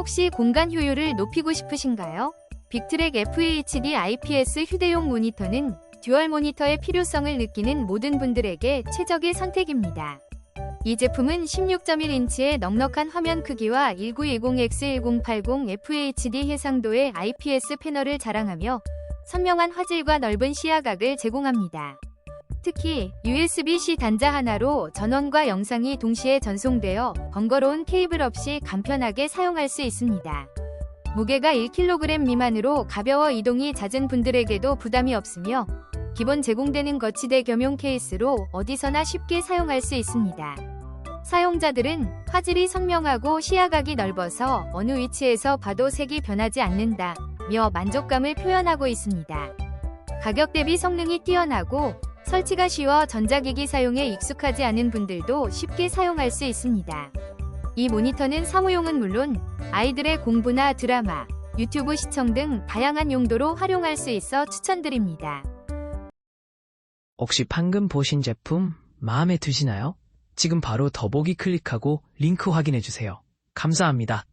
혹시 공간 효율을 높이고 싶으신가요? 빅트랙 FHD IPS 휴대용 모니터는 듀얼 모니터의 필요성을 느끼는 모든 분들에게 최적의 선택입니다. 이 제품은 16.1인치의 넉넉한 화면 크기와 1910x1080 FHD 해상도의 IPS 패널을 자랑하며 선명한 화질과 넓은 시야각을 제공합니다. 특히 USB-C 단자 하나로 전원과 영상이 동시에 전송되어 번거로운 케이블 없이 간편하게 사용할 수 있습니다. 무게가 1kg 미만으로 가벼워 이동이 잦은 분들에게도 부담이 없으며 기본 제공되는 거치대 겸용 케이스로 어디서나 쉽게 사용할 수 있습니다. 사용자들은 화질이 선명하고 시야각이 넓어서 어느 위치에서 봐도 색이 변하지 않는다며 만족감을 표현하고 있습니다. 가격 대비 성능이 뛰어나고 설치가 쉬워 전자기기 사용에 익숙하지 않은 분들도 쉽게 사용할 수 있습니다. 이 모니터는 사무용은 물론 아이들의 공부나 드라마, 유튜브 시청 등 다양한 용도로 활용할 수 있어 추천드립니다. 혹시 방금 보신 제품 마음에 드시나요? 지금 바로 더보기 클릭하고 링크 확인해주세요. 감사합니다.